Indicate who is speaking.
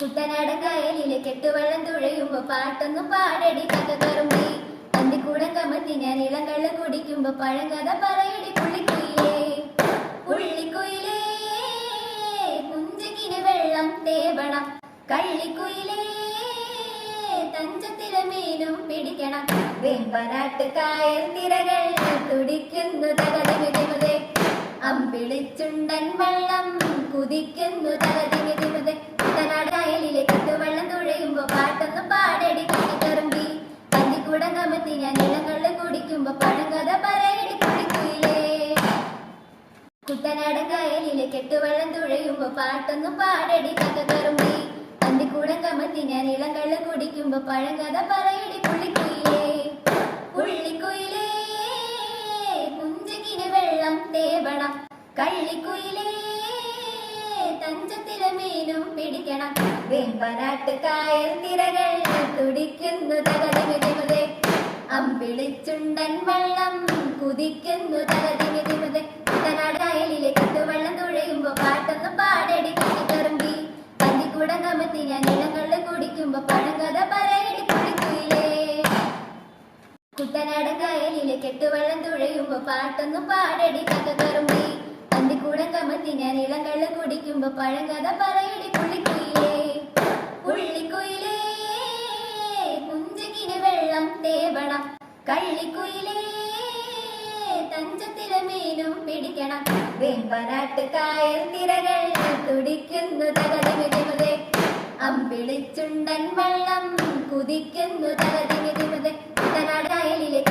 Speaker 1: കുട്ടനാടൻ കായലിലെ കെട്ടുവള്ളം തുഴയുമ്പോ പാട്ടൊന്നും പാടടി കഥകറുമ്പി അന്തിക്കൂടം കമത്തി ഞാൻ ഇളം കള്ള കുടിക്കുമ്പോ പഴങ്കഥ പറയടി പുള്ളിക്കുയിലേ. പുള്ളിക്കുയിലേ കുഞ്ചകിന് വെള്ളം തേവണം. കള്ളിക്കുയിലേ തഞ്ചത്തിലെ മീനും പിടിക്കണം. വെമ്പനാട്ട് കായൽ തിരകൾ തുടിക്കുന്നു തകതിമിതിമുതേ അമ്പിളിച്ചുണ്ടൻ വെള്ളം കുതിക്കുന്നു തകതിമിതിമുതേ കുട്ടനാട് കുട്ടനാടൻ കായലിലെ കെട്ടുവെള്ളം തുഴയുമ്പോ പാട്ടൊന്നും പാടടി കറുമ്പി. അന്തിക്കൂടം കമത്തി ഞാൻ ഇളങ്കള്ള് കുടിക്കുമ്പോ പഴങ്കഥ പറയടി പുള്ളിക്കുയിലേ. പുള്ളിക്കുയിലേ കുഞ്ചകിന് വെള്ളം തേവണം. കള്ളിക്കുയിലേ തഞ്ചത്തിലെ മീനും പിടിക്കണം. വെമ്പനാട്ട് കായൽ തിരകൾ തുടിക്കുന്നു. തകതിമിതിമുതേ അമ്പിളിച്ചുണ്ടൻ വെള്ളം കുതിക്കുന്നു തകതിമിതിമുതേ കുട്ടനാട് കായലിലെ കെട്ടുവെള്ളം തുഴയുമ്പോ പാട്ടൊന്നും പാടടി കറുമ്പി. പന്നിക്കൂടം കമത്തി ഞാൻ ഇളങ്കള്ള് കുടിക്കുമ്പോ പഴങ്കഥ പറയടി കുടിക്കൂലേ കുട്ടനാടൻ കായലിലെ കെട്ടുവെള്ളം തുഴയുമ്പോ പാട്ടൊന്നും പാടടി കറുമ്പി. പന്നിക്കൂടം കമത്തി ഞാൻ ഇളങ്കള്ള് കുടിക്കുമ്പോ പഴങ്കഥ പറയടി പുള്ളിക്കുയിലേ ഉള്ളിക്കുയിലേ പുഞ്ചകിന് വെള്ളം തേവണം. കള്ളിക്കുയിലേ തഞ്ചത്തിലെ മീനും പിടിക്കണം. വെമ്പനാട്ട് കായൽ തിരകൾ തുടിക്കുന്നു തകതിമിതിമുതേ അമ്പിളിച്ചുണ്ടൻ വെള്ളം കുതിക്കുന്നു തകതിമിതിമുതേ കുട്ടനാട് കായലിലെ